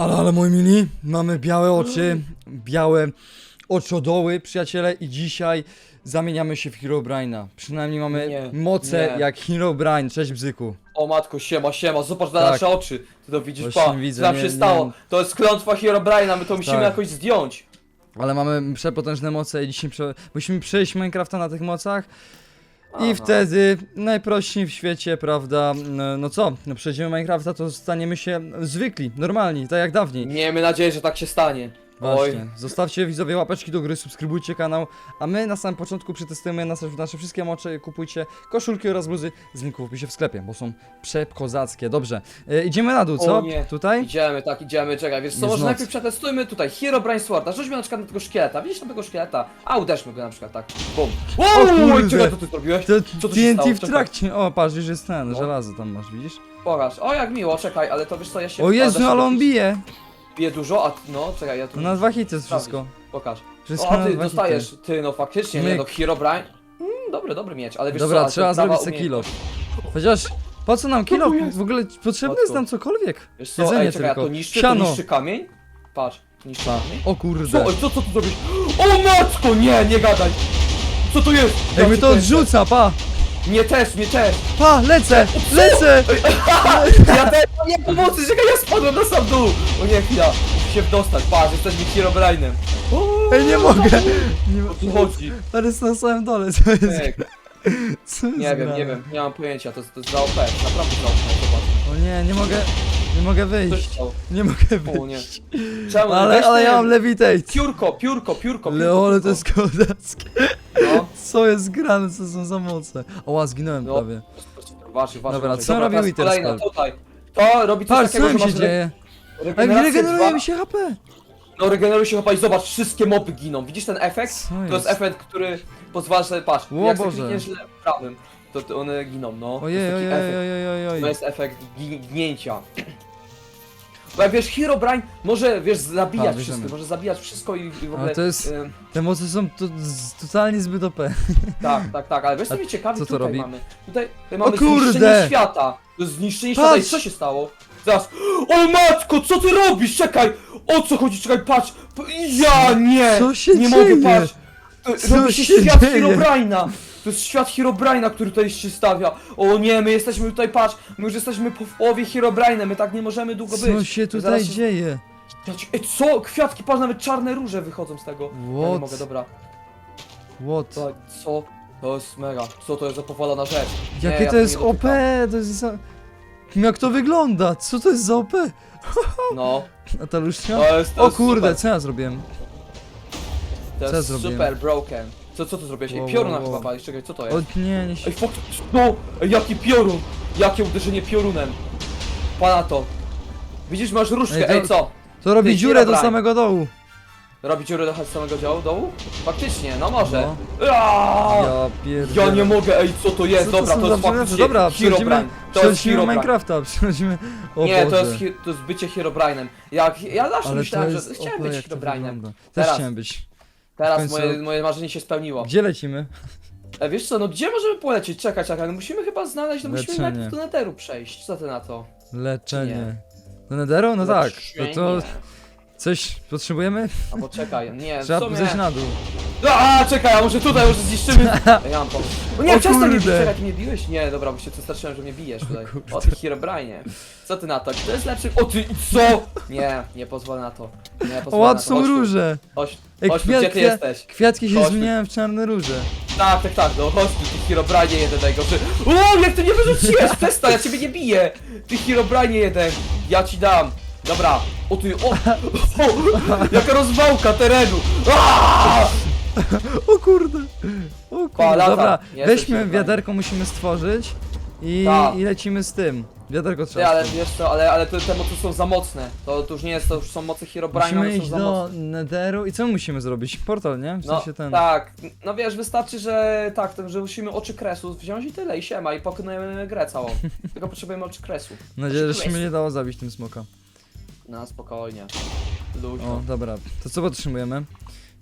Ale, ale moi mili, mamy białe oczy, białe oczodoły, przyjaciele i dzisiaj zamieniamy się w Herobrine'a. Przynajmniej mamy Nie, moce nie. jak Herobrine, cześć bzyku. O matko, siema, siema, zobacz na Tak. nasze oczy. Ty to widzisz, Właśnie pa, widzę, co nam nie- się nie stało. To jest klątwa Herobrine'a, my to musimy Tak. jakoś zdjąć. Ale mamy przepotężne moce i dzisiaj prze... musimy przejść Minecrafta na tych mocach. I wtedy najprościej w świecie, prawda, no, no co, no przejdziemy Minecrafta, to staniemy się zwykli, normalni, tak jak dawniej. Miejmy nadzieję, że tak się stanie. Właśnie. Zostawcie widzowie łapeczki do gry, subskrybujcie kanał, a my na samym początku przetestujemy nasze, nasze wszystkie mocze, kupujcie koszulki oraz bluzy z linku w opisie w sklepie, bo są przekozackie. Dobrze, e, idziemy na dół, O co? nie. Tutaj? Idziemy, tak, idziemy, czekaj, wiesz co, Jest może noc. najpierw przetestujmy tutaj Herobrine Sworda, rzućmy na przykład na tego szkieleta, widzisz tam tego szkieleta? A, uderzmy go na przykład, tak, bum. Wow, kurde. czekaj, co ty zrobiłeś? To Co tu się stało? TNT w Czekaj. trakcie. O, patrz, już jest ten, No. żelazo tam masz, widzisz? Pokaż, o jak miło, czekaj, ale to wiesz co, ja się... O Jezu, ale on bije! Bije dużo, a, no, czekaj, ja tu... To na dwa hity jest Sprawdzić. wszystko. Pokaż. Wszystko O, na ty dwa dostajesz, hity. ty, no faktycznie, nie Myk. no, Herobrine... Mm, dobry, dobry miecz, ale wiesz co, Dobra, ale trzeba zrobić se umie- kilo. Chociaż, po co nam kilo? tu? W ogóle potrzebne jest nam cokolwiek. Wiesz co, Jedzenie ej, czekaj, a tylko. to niszczy, Siano. to niszczy kamień? Patrz, niszczy Pa. kamień? O Co, kurde. oj, co, co tu zrobisz? O matko, nie, nie gadaj! Co to jest? Ej, to odrzuca, pa! Nie też, nie też! Pa, lecę! Lecę! Ja też, o nie, pomocy, czekaj, ja spadłem na sam dół! O nie, chwila, muszę się dostać, patrz, jesteśmy Herobrine'em. O, Ej, nie mogę! Nie, O co chodzi? Ale jest na samym dole, co jest? Ej, Co jest Nie wiem, grane? nie wiem, nie mam pojęcia, to to jest za OP, naprawdę za OP, zobacz. O nie, nie mogę, nie mogę wyjść. Nie mogę O nie. wyjść. Czemu? Ale, Weź ale ja mam levitate. Piórko, piórko, piórko, piórko, Leo, ale to jest kozackie. No, Co jest grane, co są za moce? Oła, zginąłem No. prawie. Waży, waży, Dobra, co robi teraz Wither kolejna, Spell? tutaj. To robi coś Patrz, co takiego, tam że się masz dzieje? Ej, regenerację regeneruje dwa. mi się HP. No regeneruje się chyba i zobacz, wszystkie moby giną. Widzisz ten efekt? Co To jest? jest efekt, który pozwala sobie, patrz, O jak sobie Boże. klikniesz le- prawym, to, to one giną, no. To Ojej, jest taki ojej, efekt. ojej, ojej, To ojej. jest efekt gi gnięcia. Bo jak wiesz, Herobrine może, wiesz, A, zabijać bierzemy. wszystko, może zabijać wszystko i, i w ogóle... Ale to jest- ym, Te moce są to, z, totalnie zbyt OP. tak, tak, tak, ale wiesz co A mnie ciekawi, co to tutaj robi? mamy. Tutaj, tutaj mamy kurde! zniszczenie świata. To jest zniszczenie świata i Patrz! co się stało? Zaraz. O matko, co ty robisz? Czekaj! O co chodzi? Czekaj, patrz! P- Ja nie! Co się nie dzieje? mogę, patrz! Co Robi się, się świat dzieje? Herobrine'a! To jest świat Herobrine'a, który tutaj się stawia. O nie, my jesteśmy tutaj, patrz, my już jesteśmy po w połowie Herobrine'em, my tak nie możemy długo być. Co się tutaj Zaraz się- dzieje? Ej, co? Kwiatki, patrz, nawet czarne róże wychodzą z tego. Ja nie What? mogę, dobra. What? Co? co? To jest mega. Co to jest za powalona rzecz? Nie, Jakie ja to jest nie OP? dotykam. To jest za... Jak to wygląda? Co to jest za OP? No, Nataluszka? to jest, to O jest kurde, super. co ja zrobiłem? To co jest zrobiłem? super broken. Co, co tu zrobiłeś? Ej, Wow, pioruna wow, chyba wow. palisz, czekaj, co to O jest? nie, nie Ej, się... fok... No! Ej, jaki piorun! Jakie uderzenie piorunem! Pana to! Widzisz, masz Ej, to- ej, co? To robi Ty, dziurę do Herobrine. samego dołu. Robi dziurę do samego działu, dołu? Faktycznie, no może. No. Aaaa! Ja pierdolę. Ja nie mogę, ej, co to jest? Co to Dobra, są to za jest przedmioty? faktycznie Dobra, przechodzimy, Herobrine. To jest przechodzimy Herobrine. Minecrafta, przechodzimy... O Nie, to jest, hi- to jest bycie Herobrine'em. Jak, ja zawsze myślałem, że chciałem OP, być jak to Herobrine'em. wygląda. Też Teraz. chciałem być. Teraz końcu- moje, moje marzenie się spełniło. Gdzie lecimy? E, wiesz co, no gdzie możemy polecieć? Czekaj, czekaj, no musimy chyba znaleźć, no musimy Leczenie. najpierw do Netheru przejść. Co ty na to? Leczenie. Do Nederu? No tak. To, to Leczenie. coś potrzebujemy? Albo czekaj, nie, w Trzeba sumie... zejść na dół. A, czekaj, a może tutaj, może zniszczymy... Ja mam pomysł. O nie, O przestań mnie bić, kurde. czekaj, ty mnie biłeś? Nie, dobra, bo się tu straszyłem, że mnie bijesz tutaj. O ty Herobrine. Co ty na to? Kto jest lepszy? O ty, co? Nie, nie pozwolę na to. Nie O, pozwolę na ład to. są Chodź tu. róże. Chodź, Ej, chodź tu, kwiat- gdzie ty kwiat- jesteś? Kwiatki się Chodź tu. zmieniają w czarne róże. Tak, tak, tak, no chodź tu, ty Herobrine jeden najgorszy. O, jak ty nie wyrzuciłeś, przestań, ja ciebie nie biję. Ty Herobrine jeden, ja ci dam. Dobra, o ty, o, o jaka rozwałka terenu. Aaaa! O kurde. O kurde. Pa, lata. Dobra, Nie weźmy jesteś wiaderko, musimy stworzyć. I, Tak. i lecimy z tym. Wiaderko Ty, trzeba ale stworzyć. wiesz co, ale, ale te, te moce są za mocne. To, to już nie jest, to już są moce Herobrine, Musimy one są iść za do mocne. Nederu i co my musimy zrobić? Portal, nie? W No, sensie ten. tak, no wiesz, wystarczy, że tak, to, że musimy oczy kresu wziąć i tyle, i siema, i pokonujemy grę całą. Tylko potrzebujemy oczy kresu. Mam nadzieję, że się mnie nie dało zabić tym smoka. No, spokojnie. Luźno. O, dobra. To co potrzebujemy?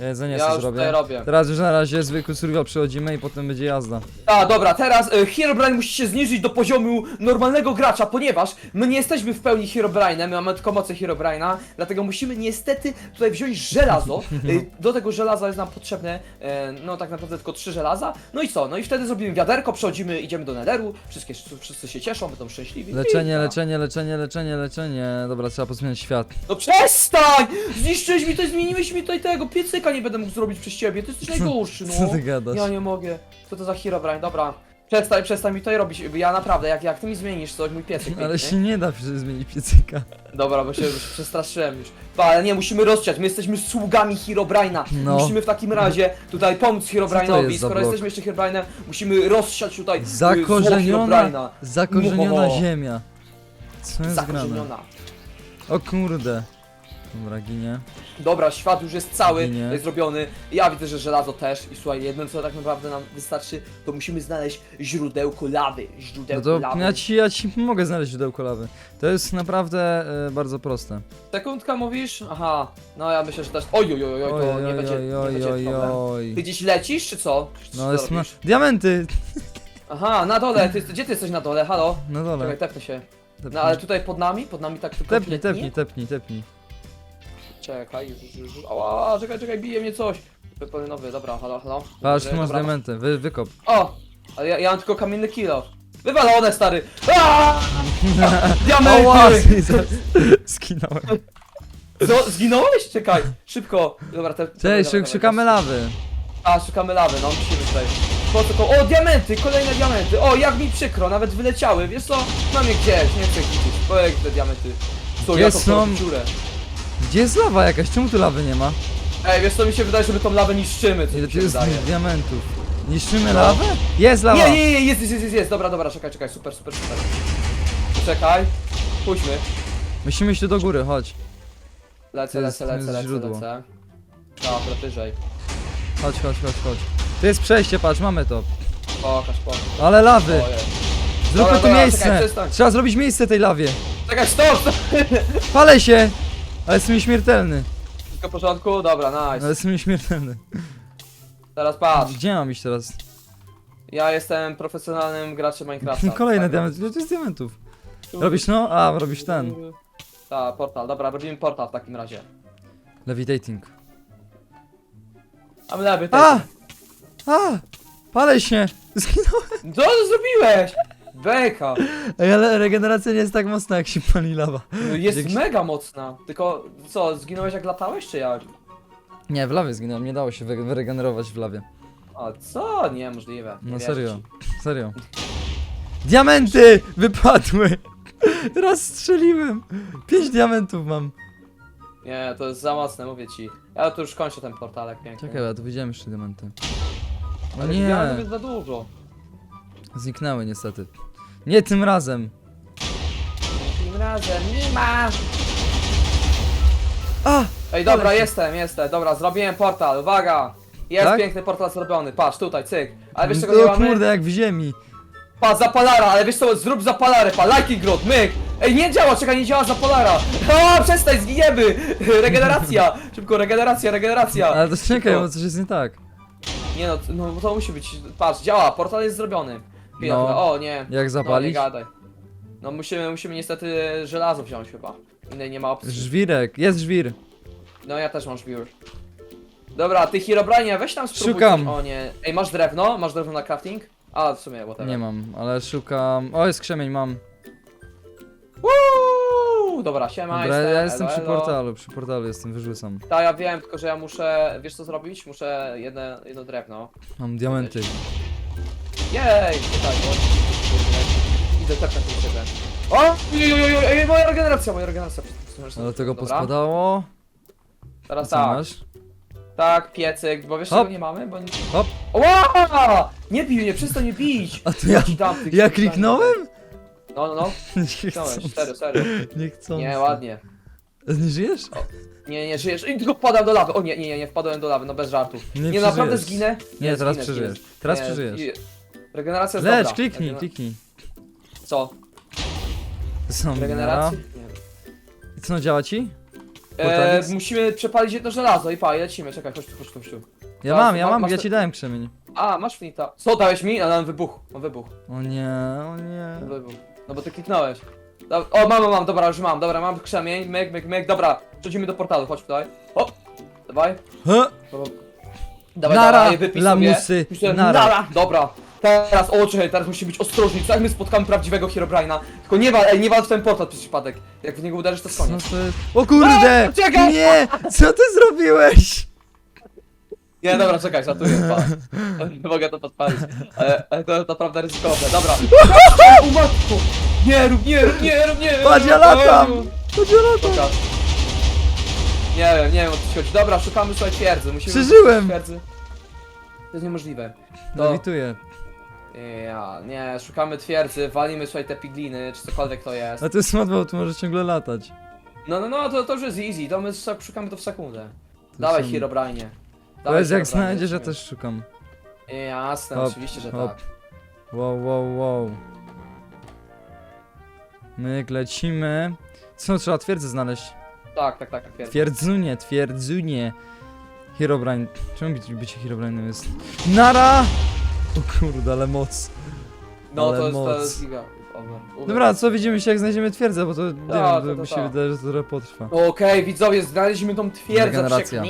Jedzenie ja sobie już tutaj zrobię. robię. Teraz już na razie zwykły survival przechodzimy i potem będzie jazda. A, dobra, teraz y, Herobrine musi się zniżyć do poziomu normalnego gracza, ponieważ my nie jesteśmy w pełni Herobrine'em, my mamy tylko moce Herobrine'a, dlatego musimy niestety tutaj wziąć żelazo. Y, do tego żelaza jest nam potrzebne, e, no tak naprawdę tylko trzy żelaza. No i co? No i wtedy zrobimy wiaderko, przechodzimy, idziemy do Netheru, wszystkie, wszyscy się cieszą, będą szczęśliwi. Leczenie, I- leczenie, leczenie, leczenie, leczenie. Dobra, trzeba pozmieniać świat. No przestań! Zniszczyłeś mi to, zmieniłeś mi tutaj tego, piecyka nie będę mógł zrobić przez ciebie, ty jesteś najgorszy, no. Co ty gadasz? Ja nie mogę. Co to za Herobrine? Dobra. Przestań, przestań mi tutaj robić. Ja naprawdę, jak, jak ty mi zmienisz coś, mój piecyk Ale piękny. się nie da przecież zmienić piecyka. Dobra, bo się już przestraszyłem już. Pa, ale nie, musimy rozciąć, my jesteśmy sługami Herobrine'a. No. Musimy w takim razie tutaj pomóc Co to Herobrine'owi. jest za Skoro blok? jesteśmy jeszcze Herobrine'em, musimy rozsiać tutaj y, zło Zakorzeniona, Herobrine'a. zakorzeniona Mo. ziemia. Co jest grane? Zakorzeniona. O kurde. Dobra, ginie. Dobra, świat już jest cały Ginie. jest zrobiony. Ja widzę, że żelazo też. I słuchaj, jedno co tak naprawdę nam wystarczy, to musimy znaleźć źródełko lawy. No Źródełko to lawy. ja ci, ja ci mogę znaleźć źródełko lawy. To jest naprawdę e, bardzo proste. Sekundka mówisz? Aha, no ja myślę, że też. Oj, oj, oj, oj, to nie będzie, nie oj, będzie oj, problem. oj. Ty gdzieś lecisz, czy co? Czy No co jest na... robisz? Diamenty! Aha, na dole, ty, gdzie ty jesteś na dole? Halo? Na Czekaj, dole. tepnę się. No ale tutaj pod nami? Pod nami tak tylko Tepnij, kompletnie? tepnij, tepnij, tepnij. Czekaj, już, już, już. Ała, czekaj, czekaj, bije mnie coś. Pełny nowy, dobra, halo, halo. Patrz, tu masz dobra. diamenty, Wy, wykop. O! Ale ja, ja mam tylko kamienny kilo. Wywalone, stary! Aaaa! Diamenty! Skinąłem. Co, zginąłeś? Czekaj, szybko. Dobra, te, Cześć, dawaj, szukamy lawy. A, szukamy lawy, no musimy tutaj. Po co ko- O, diamenty, kolejne diamenty. O, jak mi przykro, nawet wyleciały. Wiesz co? Mam je gdzieś, nie chcę ich widzieć. Te diamenty. Co, ja to są? robię dziurę. Gdzie jest lawa jakaś? Czemu tu lawy nie ma? Ej, wiesz co, mi się wydaje, że my tą lawę niszczymy, co Ile mi tu się jest wydaje. diamentów? Niszczymy No. lawę? Jest lawa! Nie, nie, nie, jest, jest, jest, jest, dobra, dobra, czekaj, czekaj, super, super, super. Czekaj, pójdźmy. Musimy iść tu do góry, chodź. Lecę, jest- lecę, to lecę, lecę, źródło. lecę. Dobra, wyżej. Chodź, chodź, chodź, chodź. Tu jest przejście, patrz, mamy to. Pokaż, pokaż. Ale lawy! Ojej. Zróbmy Dobra, tu dobra, miejsce! czekaj, przestań. Trzeba zrobić miejsce tej lawie. Czekaj, stop, stop! Palę się! Ale jestem nieśmiertelny. Wszystko w porządku? Dobra, Ale nice. jestem nieśmiertelny. Teraz patrz. Gdzie mam iść teraz? Ja jestem profesjonalnym graczem Minecrafta. Kolejne Tak, diamenty. Ile tu jest diamentów? Robisz no? A, robisz ten. Tak, portal. Dobra, robimy portal w takim razie. Levitating. A my lewy A! A! Palę się! Zginąłem! Co zrobiłeś? Beka! Ej, ale regeneracja nie jest tak mocna jak się pali lawa. No Jest się- mega mocna. Tylko co, zginąłeś jak latałeś, czy jak? Nie, w lawie zginąłem, nie dało się wy- wyregenerować w lawie. A co? Niemożliwe. Nie No wierzę serio, ci. serio. Diamenty! Wypadły! Raz strzeliłem! Pięć diamentów mam. Nie, to jest za mocne, mówię ci. Ja tu już kończę ten portalek piękny. Czekaj, ja tu widziałem jeszcze diamenty. O Ale diamentów nie! jest za dużo. Zniknęły niestety. Nie tym razem! Tym razem nie ma. A! Ej, dobra, Ale jestem, jestem. Dobra, zrobiłem portal, uwaga! Jest Tak? piękny portal zrobiony, patrz, tutaj, cyk. Ale wiesz czego nie o mamy? kurde, jak w ziemi. Pa, zapalara, ale wiesz co, zrób zapalarę, pa, lightning rod, myk! Ej, nie działa, czekaj, nie działa zapalara! O, przestań, zginiemy! Regeneracja! Szybko, regeneracja, regeneracja! Ale to czekaj, Szybko. bo coś jest nie tak. Nie no, no to musi być, patrz, działa, portal jest zrobiony. Chwila, No. chwila, O, nie. Jak No, nie zapalić? gadaj. No musimy, musimy niestety żelazo wziąć chyba. Innej nie ma opcji. Żwirek, jest żwir. No ja też mam żwir. Dobra, ty Herobrine, weź tam spróbuj Szukam. O nie. Ej, masz drewno? Masz drewno na crafting? A, w sumie, whatever. Nie mam, ale szukam. O, jest krzemień, mam. Uuu, dobra, siema, Dobra, jestem, ja jestem elo, przy elo. portalu, przy portalu jestem, wyrzucam. Tak, ja wiem, tylko że ja muszę, wiesz co zrobić? Muszę jedno, jedno drewno. Mam diamenty. Jej, kurde. Idę tepnę tu siebie. O! Oj, oj, oj, oj, oj, moja regeneracja, moja regeneracja. Ale tego Dobra, pospadało. Teraz Co tak, masz? tak, piecyk, bo wiesz Hop. czego nie mamy? Bo... Hop. Ła! Nie bij mnie, przestań mnie bić! A to ja, ci dam tych- ja kliknąłem? No, no, no, Nie kliknąłeś, serio, serio. Nie chcąc. Nie, ładnie. Nie żyjesz? Nie, nie, żyjesz. I tylko wpadłem do lawy. O nie, nie, nie, nie wpadłem do lawy, no bez żartów. Nie Nie, naprawdę przeżyjesz. zginę? Nie, teraz zginę, przeżyjesz. zginę. Teraz przeżyjesz. i- Regeneracja jest Lecz, dobra. kliknij, Regena- kliknij. Co? Są Regeneracji? dobra. I co, no działa ci? E, Portalix? musimy przepalić jedno żelazo i pa, i lecimy, czekaj, chodź tu, chodź tu, chodź tu. Ja mam, ja ma- mam, masz ja te- ci dałem krzemień. A, masz finita. Co dałeś mi? Ale on wybuch, on wybuch, O nie, o nie. on wybuch. No bo ty kliknąłeś. O, mam, mam, mam, dobra, już mam, dobra, mam krzemień, myk, myk, myk, dobra, przechodzimy do portalu, chodź tutaj. O, dawaj. Ha! Dobra. Dawaj, Nara, dawaj, wypij lamusy, sobie. Myślę, nara. Dobra. Teraz, o czekaj, teraz musimy być ostrożni, co jak my spotkamy prawdziwego Herobrine'a. Tylko nie wal, ej, nie wal w ten portal przez przypadek. Jak w niego uderzysz, to jest koniec. to jest... O kurde! A, czekaj! Nie! Co ty zrobiłeś? Nie, dobra, czekaj, żartuję, pa. Nie mogę to podpalić. Ale, ale to naprawdę ryzykowne, dobra. Matko! Nie rób, nie rób, nie rób, nie rób! Patrz, ja latam! Ja latam! Pokaż. Nie wiem, nie wiem o co ci chodzi. Dobra, szukamy słuchaj twierdzy, musimy... Przeżyłem! Twierdzy. To jest niemożliwe. To... Lewituję. Ja, nie, szukamy twierdzy, walimy słuchaj te pigliny, czy cokolwiek to jest. A to jest łatwo, tu może ciągle latać. No, no, no, to, to już jest easy, to my sz- szukamy to w sekundę. To Dawaj są- Herobrine. To jest jak znajdziesz, ja też szukam. Jasne, Hop, oczywiście, że hop. tak. Wow, wow, wow. Myk, lecimy. Co, trzeba twierdzę znaleźć. Tak, tak, tak, twierdzy. Twierdzunie, twierdzunie. Herobrine. Czemu być, bycie Herobrine'em jest? Nara! O kurde, ale moc. No, ale to jest, to moc. jest giga. Over. Dobra, co widzimy się jak znajdziemy twierdzę, bo to nie Ta, wiem, to- to, to mi się ta. wydaje, że to trochę potrwa. Okej, widzowie, znaleźliśmy tą twierdzę Regeneracja.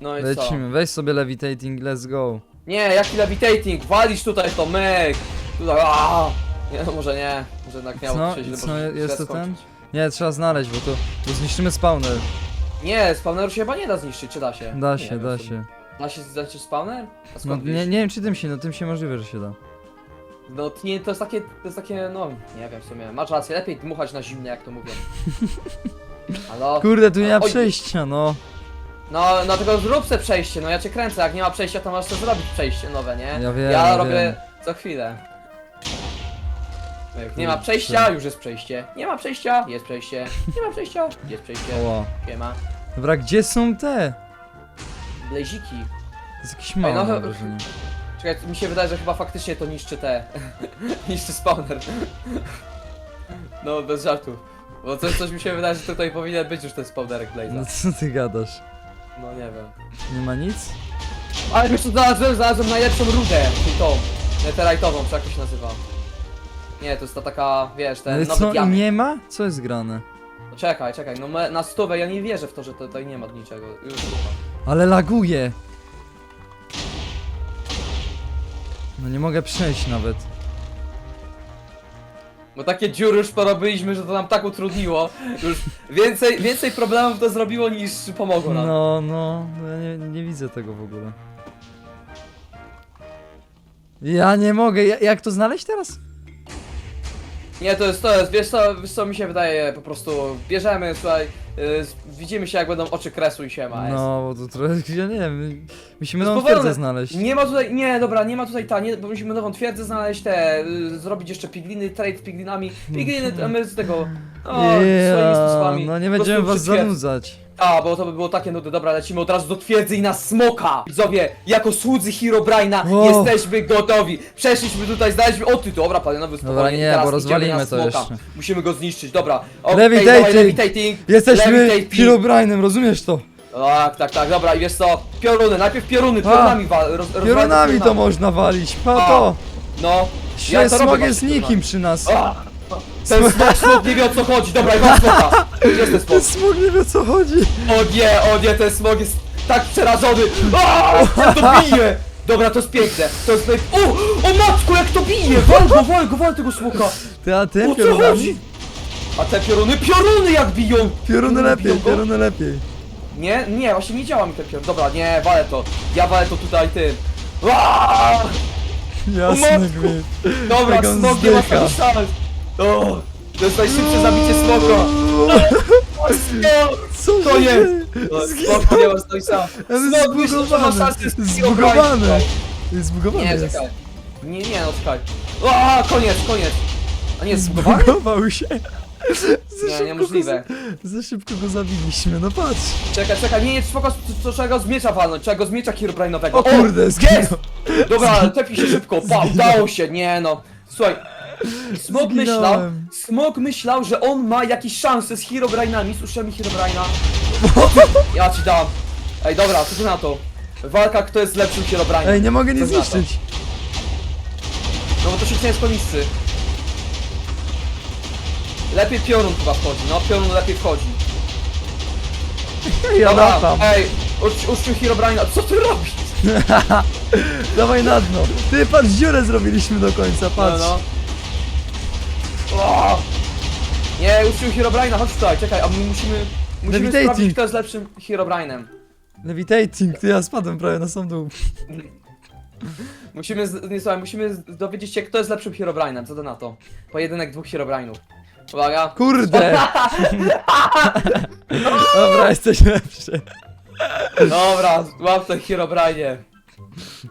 No i co? Lecimy, weź sobie levitating, let's go. Nie, jaki levitating, walisz tutaj to myk! Tutaj, aaa! Nie, no może nie, może jednak nie, Co? bo się źle Co może jest źle to ten? skończyć. Nie, trzeba znaleźć, bo to, zniszczymy spawner. Nie, spawneru się chyba nie da zniszczyć, czy da się? Da Nie się, wiem, da co- się. Da się zniszczyć spawner? A No, skąd nie, wiesz? nie wiem czy tym się, no tym się możliwe, że się da. No to nie, to jest takie, to jest takie, no, nie wiem w sumie, masz rację, lepiej dmuchać na zimne, jak to mówią. Halo? Kurde, tu nie ma Oj. przejścia, no. No, no tylko zrób se przejście, no ja cię kręcę, jak nie ma przejścia, to masz sobie zrobić przejście nowe, nie? Ja wiem, Ja ja robię co chwilę. Jak nie ma przejścia, już jest przejście. Nie ma przejścia, jest przejście. Nie ma przejścia, jest przejście. Oła. Nie ma. Dobra, gdzie są te? Blaziki. To jest jakiś mały, no, mam wrażenie. Czekaj, mi się wydaje, że chyba faktycznie to niszczy te. niszczy spawner. No, bez żartów. Bo coś, coś mi się wydaje, że tutaj powinien być już ten spawnerek No Blaze'a. co ty gadasz? No nie wiem. Nie ma nic? Ale wiesz co, znalazłem, znalazłem najlepszą rudę, czyli tą. Netherite'ową, czy jak to się nazywa. Nie, to jest ta taka, wiesz, ten Ale nowy co, diament. nie ma? Co jest grane? Czekaj, czekaj, no me- na stówę ja nie wierzę w to, że tutaj nie ma niczego. Już. Ale laguje! No nie mogę przejść nawet. Bo takie dziury już porobiliśmy, że to nam tak utrudniło. Już więcej, więcej problemów to zrobiło niż pomogło nam. No, no, no ja nie, nie widzę tego w ogóle. Ja nie mogę, ja, jak to znaleźć teraz? Nie, to jest, to jest, wiesz co, wiesz co mi się wydaje, po prostu bierzemy, słuchaj, y, z- widzimy się jak będą oczy kresu i się ma. No, bo to trochę, ja nie wiem, musimy nową jest twierdzę znaleźć. Nie ma tutaj, nie, dobra, nie ma tutaj ta, nie, bo musimy nową twierdzę znaleźć, te, y, zrobić jeszcze pigliny, trade z piglinami, pigliny, to my z tego, no, swoimi sposobami. no nie po prostu będziemy was zanudzać. A, bo to by było takie nudy. Dobra, lecimy od razu do twierdzy i na smoka! Widzowie, jako słudzy Herobrine'a O. jesteśmy gotowi. Przeszliśmy tutaj, znaleźliśmy... O ty, dobra, spokojnie. Dobra, nie, bo rozwalimy to jeszcze. Musimy go zniszczyć, dobra. Okay, Levitating. levitating! Jesteśmy Levitating. Herobrine'em, rozumiesz to? Tak, tak, tak, dobra, i wiesz co? Pioruny, najpierw pioruny, piorunami wa- roz, rozwalmy Piorunami to piorunami. można walić, pa to! No. Ja to robię smog właśnie jest nikim przy nas. A, Ten smok, smok nie wie o co chodzi, dobra, i mam smoka. Gdzie jest ten smok? Ten smog nie wie o co chodzi. O nie, o nie, ten smog jest tak przerażony! Aaaa, jak to bije! Dobra, to jest piękne, to jest naj... O! O matko, jak to bije! Wal go, wal go, wal tego smoka! Ty, a ty O co chodzi? A te pioruny, pioruny jak biją! Pioruny lepiej, biją go? pioruny lepiej. Nie, nie, właśnie nie działa mi ten piorun. Dobra, nie, walę to. Ja walę to tutaj tym. Aaaa! Jasny gwint. Dobra, Jak on smok nie ma zdycha. szans. O, to jest najszybsze zabicie smoka. O, smok! Co To jest. O. Smok nie ma. On Smok myśli, że ma szansę z zbugowany Nie, jest. czekaj. Nie, nie, no czekaj. A, koniec, koniec. A nie, zbugowany? Zbugował się. Za Nie, szybko niemożliwe. Go, za szybko go zabiliśmy, no patrz. Czekaj, czekaj, nie, nie, spoko, to, to trzeba go z miecza walnąć, trzeba go z miecza Herobrine'owego. O kurde, jest! zginął. Dobra, tepnij się szybko, pa, udało się, nie no. Słuchaj, Smok myślał, Zginąłem. Smok myślał, że on ma jakieś szanse z Herobrine'ami, z uszami Herobrine'a. Ja ci dam. Ej, dobra, co ty na to? Walka, kto jest lepszym Herobrine'em. Ej, nie mogę Co na to? zniszczyć. No bo to się jest komiscy. Lepiej piorun chyba wchodzi, no piorun lepiej wchodzi. Ja Dobra, latam. ej, ucz- uczcił co ty robisz? Dawaj na dno. Ty, patrz, dziurę zrobiliśmy do końca, No, patrz. no. O! Nie, uczcił Herobrine'a, chodź tutaj, czekaj, a my musimy... Musimy Levitating. sprawdzić, kto jest lepszym Herobrine'em. Levitating, ty ja spadłem prawie na sam dół. Musimy, z- nie słuchaj, musimy z- dowiedzieć się, kto jest lepszym Herobrine'em, co to na to? Pojedynek dwóch Herobrine'ów. Uwaga. Kurde! Dobra, jesteś lepszy. Dobra, łap to Herobrine.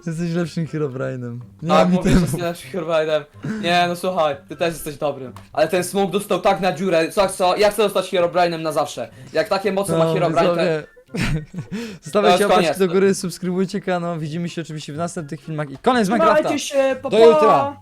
Jesteś lepszym Herobrine'em. Nie Tak, mam mówię, że itemu. jesteś lepszym Herobrine'em. Nie, no słuchaj, ty też jesteś dobrym. Ale ten smok dostał tak na dziurę, co, co, ja chcę zostać Herobrine'em na zawsze. Jak takie moce ma Herobrine, to... No, widzowie. Zostawiajcie koniec. do góry, subskrybujcie kanał, widzimy się oczywiście w następnych filmach i koniec Minecrafta! Trzymajcie się, pa, Do pa. jutra.